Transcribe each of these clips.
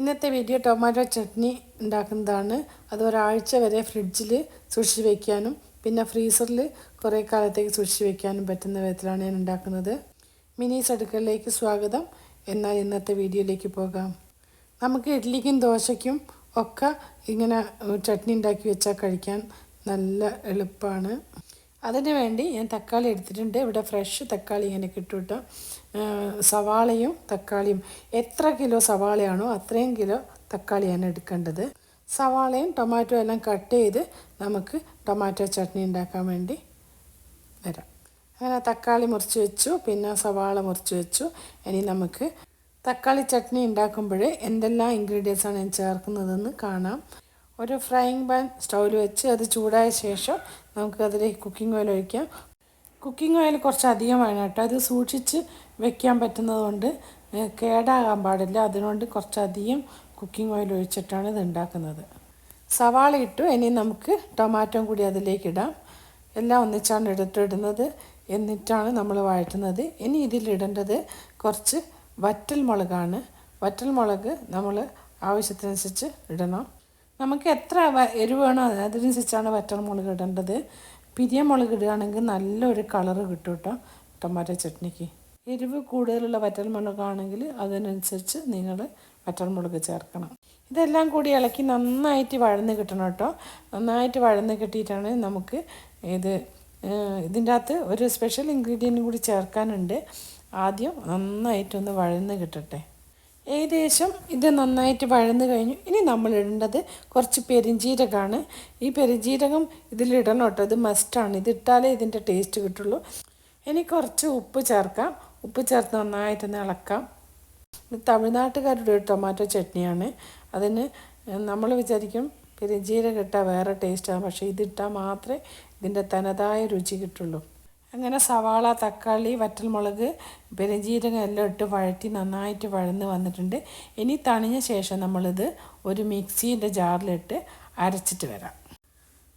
ഇന്നത്തെ video tomato chutney ഉണ്ടാക്കുന്നതാണ്. അത് ഒരാഴ്ച വരെ ഫ്രിഡ്ജിൽ സൂക്ഷിച്ച് വയ്ക്കാനും പിന്നെ ഫ്രീസറിൽ കുറേ കാലത്തേക്ക് സൂക്ഷിച്ച് വയ്ക്കാനും പറ്റുന്ന വിധത്തിലാണ് ഞാൻ ഉണ്ടാക്കുന്നത്. മിനീസ് അടുക്കളയിലേക്ക് സ്വാഗതം. എന്നാൽ ഇന്നത്തെ വീഡിയോയിലേക്ക് പോകാം. നമുക്ക് ഇഡ്ഡലിക്കും ദോശയ്ക്കും ഒക്കെ ഇങ്ങനെ ചട്നി ഉണ്ടാക്കി വെച്ചാൽ കഴിക്കാൻ നല്ല എളുപ്പമാണ്. അതിന് വേണ്ടി ഞാൻ തക്കാളി എടുത്തിട്ടുണ്ട്. ഇവിടെ ഫ്രഷ് തക്കാളി ഇങ്ങനെ കിട്ടും സവാളയും തക്കാളിയും. എത്ര കിലോ സവാളയാണോ അത്രയും കിലോ തക്കാളിയാണ് എടുക്കേണ്ടത്. സവാളയും ടൊമാറ്റോ എല്ലാം കട്ട് ചെയ്ത് നമുക്ക് ടൊമാറ്റോ ചട്നി ഉണ്ടാക്കാൻ വേണ്ടി വരാം. അങ്ങനെ തക്കാളി മുറിച്ച് വെച്ചു പിന്നെ സവാള മുറിച്ച് വെച്ചു. ഇനി നമുക്ക് തക്കാളി ചട്നി ഉണ്ടാക്കുമ്പോൾ എന്തെല്ലാം ഇൻഗ്രീഡിയൻസാണ് ഞാൻ ചേർക്കുന്നതെന്ന് കാണാം. ഒരു ഫ്രൈയിങ് പാൻ സ്റ്റൗവിൽ വെച്ച് അത് ചൂടായ ശേഷം നമുക്ക് അതിലേക്ക് കുക്കിംഗ് ഓയിൽ ഒഴിക്കാം. കുക്കിംഗ് ഓയിൽ കുറച്ച് അധികമാണ് കേട്ടോ. അത് സൂക്ഷിച്ച് വെക്കാൻ പറ്റുന്നതുകൊണ്ട് കേടാകാൻ പാടില്ല. അതുകൊണ്ട് കുറച്ചധികം കുക്കിംഗ് ഓയിൽ ഒഴിച്ചിട്ടാണ് ഇത് ഉണ്ടാക്കുന്നത്. സവാള ഇട്ടു. ഇനി നമുക്ക് ടൊമാറ്റോ കൂടി അതിലേക്ക് ഇടാം. എല്ലാം ഒന്നിച്ചാണ് എടുത്തിടുന്നത്. എന്നിട്ടാണ് നമ്മൾ വഴറ്റുന്നത്. ഇനി ഇതിലിടേണ്ടത് കുറച്ച് വറ്റൽ മുളകാണ് വറ്റൽ മുളക് നമ്മൾ ആവശ്യത്തിനനുസരിച്ച് ഇടണം. നമുക്ക് എത്ര എരിവ് വേണോ അതിനനുസരിച്ചാണ് വറ്റൽമുളക് ഇടേണ്ടത്. പിരിയ മുളക് ഇടുകയാണെങ്കിൽ നല്ലൊരു കളറ് കിട്ടും കേട്ടോ ടൊമാറ്റോ ചട്നിക്ക്. എരിവ് കൂടുതലുള്ള വറ്റൽമുളകാണെങ്കിൽ അതിനനുസരിച്ച് നിങ്ങൾ വറ്റൽമുളക് ചേർക്കണം. ഇതെല്ലാം കൂടി ഇളക്കി നന്നായിട്ട് വഴന്ന് കിട്ടണം കേട്ടോ നന്നായിട്ട് വഴന്ന് കിട്ടിയിട്ടാണ് നമുക്ക് ഇത് ഇതിന്റെ അകത്ത് ഒരു സ്പെഷ്യൽ ഇൻഗ്രീഡിയന്റും കൂടി ചേർക്കാനുണ്ട്. ആദ്യം നന്നായിട്ടൊന്ന് വഴന്ന് കിട്ടട്ടെ. ഏകദേശം ഇത് നന്നായിട്ട് വഴന്നു കഴിഞ്ഞു. ഇനി നമ്മൾ ഇടേണ്ടത് കുറച്ച് പെരിഞ്ജീരകമാണ് ഈ പെരിഞ്ജീരകം ഇതിലിടണം കേട്ടോ. ഇത് മസ്റ്റാണ് ഇതിട്ടാലേ ഇതിന്റെ ടേസ്റ്റ് കിട്ടുള്ളൂ. ഇനി കുറച്ച് ഉപ്പ് ചേർക്കാം. ഉപ്പ് ചേർത്ത് നന്നായിട്ട് ഇളക്കാം. തമിഴ്നാട്ടുകാരുടെ ഒരു ടൊമാറ്റോ ചട്നിയാണ്. അതിന് നമ്മൾ വിചാരിക്കും പെരിഞ്ജീരകം ഇട്ടാൽ വേറെ ടേസ്റ്റാണ് പക്ഷേ ഇതിട്ടാൽ മാത്രമേ ഇതിന്റെ തനതായ രുചി കിട്ടുള്ളൂ. അങ്ങനെ സവാള തക്കാളി വറ്റൽമുളക് പെരുംജീരകം എല്ലാം ഇട്ട് വഴറ്റി നന്നായിട്ട് വഴന്ന് വന്നിട്ടുണ്ട്. ഇനി തണിഞ്ഞ ശേഷം നമ്മളിത് ഒരു മിക്സീന്റെ ജാറിലിട്ട് അരച്ചിട്ട് വരാം.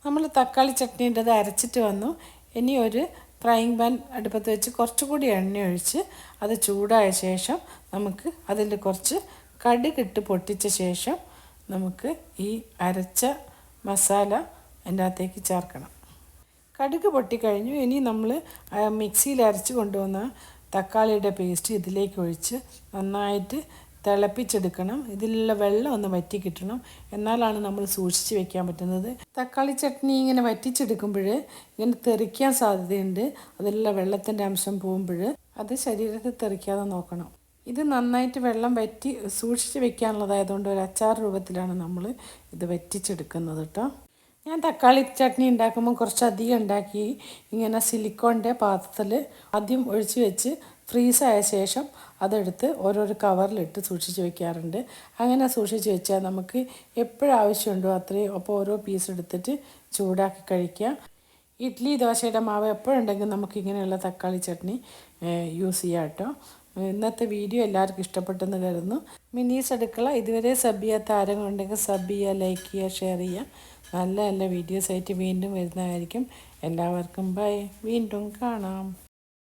നമ്മൾ തക്കാളി ചട്നീന്റെത് അരച്ചിട്ട് വന്നു. ഇനി ഒരു ഫ്രൈങ് പാൻ അടുപ്പത്ത് വെച്ച് കുറച്ചുകൂടി എണ്ണ ഒഴിച്ച് അത് ചൂടായ ശേഷം നമുക്ക് അതിൽ കുറച്ച് കടുകിട്ട് പൊട്ടിച്ച ശേഷം നമുക്ക് ഈ അരച്ച മസാല അതിന്റെ അകത്തേക്ക് ചേർക്കണം. കടുക് പൊട്ടിക്കഴിഞ്ഞു ഇനി നമ്മൾ മിക്സിയിൽ അരച്ച് കൊണ്ടുവന്ന തക്കാളിയുടെ പേസ്റ്റ് ഇതിലേക്ക് ഒഴിച്ച് നന്നായിട്ട് തിളപ്പിച്ചെടുക്കണം. ഇതിലുള്ള വെള്ളം ഒന്ന് വറ്റി കിട്ടണം. എന്നാലാണ് നമ്മൾ സൂക്ഷിച്ച് വെക്കാൻ പറ്റുന്നത്. തക്കാളി ചട്നി ഇങ്ങനെ വറ്റിച്ചെടുക്കുമ്പോൾ ഇങ്ങനെ തെറിക്കാൻ സാധ്യതയുണ്ട്. അതിലുള്ള വെള്ളത്തിന്റെ അംശം പോകുമ്പോൾ അത് ശരീരത്തിൽ തെറിക്കാതെ നോക്കണം. ഇത് നന്നായിട്ട് വെള്ളം വറ്റി സൂക്ഷിച്ച് വെക്കാനുള്ളതായതുകൊണ്ട് ഒരു അച്ചാർ രൂപത്തിലാണ് നമ്മൾ ഇത് വറ്റിച്ചെടുക്കുന്നത് കേട്ടോ ഞാൻ തക്കാളി ചട്നി ഉണ്ടാക്കുമ്പോൾ കുറച്ചധികം ഉണ്ടാക്കി ഇങ്ങനെ സിലിക്കോണിന്റെ പാത്രത്തിൽ ആദ്യം ഒഴിച്ച് വെച്ച് ഫ്രീസായ ശേഷം അതെടുത്ത് ഓരോരോ കവറിലിട്ട് സൂക്ഷിച്ച് വെക്കാറുണ്ട്. അങ്ങനെ സൂക്ഷിച്ച് വെച്ചാൽ നമുക്ക് എപ്പോഴാവശ്യമുണ്ടോ അത്രയും അപ്പോൾ ഓരോ പീസ് എടുത്തിട്ട് ചൂടാക്കി കഴിക്കാം. ഇഡ്ഡലി ദോശയുടെ മാവ് എപ്പോഴുണ്ടെങ്കിൽ നമുക്ക് ഇങ്ങനെയുള്ള തക്കാളി ചട്നി യൂസ് ചെയ്യാം കേട്ടോ. ഇന്നത്തെ വീഡിയോ എല്ലാവർക്കും ഇഷ്ടപ്പെട്ടെന്ന് കരുതുന്നു. മിനീസ് അടുക്കള ഇതുവരെ സബ് ചെയ്യാത്ത ആരെങ്കിലും ഉണ്ടെങ്കിൽ സബ് ചെയ്യുക ലൈക്ക് ചെയ്യുക ഷെയർ ചെയ്യുക. നല്ല നല്ല വീഡിയോസ് ആയിട്ട് വീണ്ടും വരുന്നതായിരിക്കും. എല്ലാവർക്കും ബൈ വീണ്ടും കാണാം.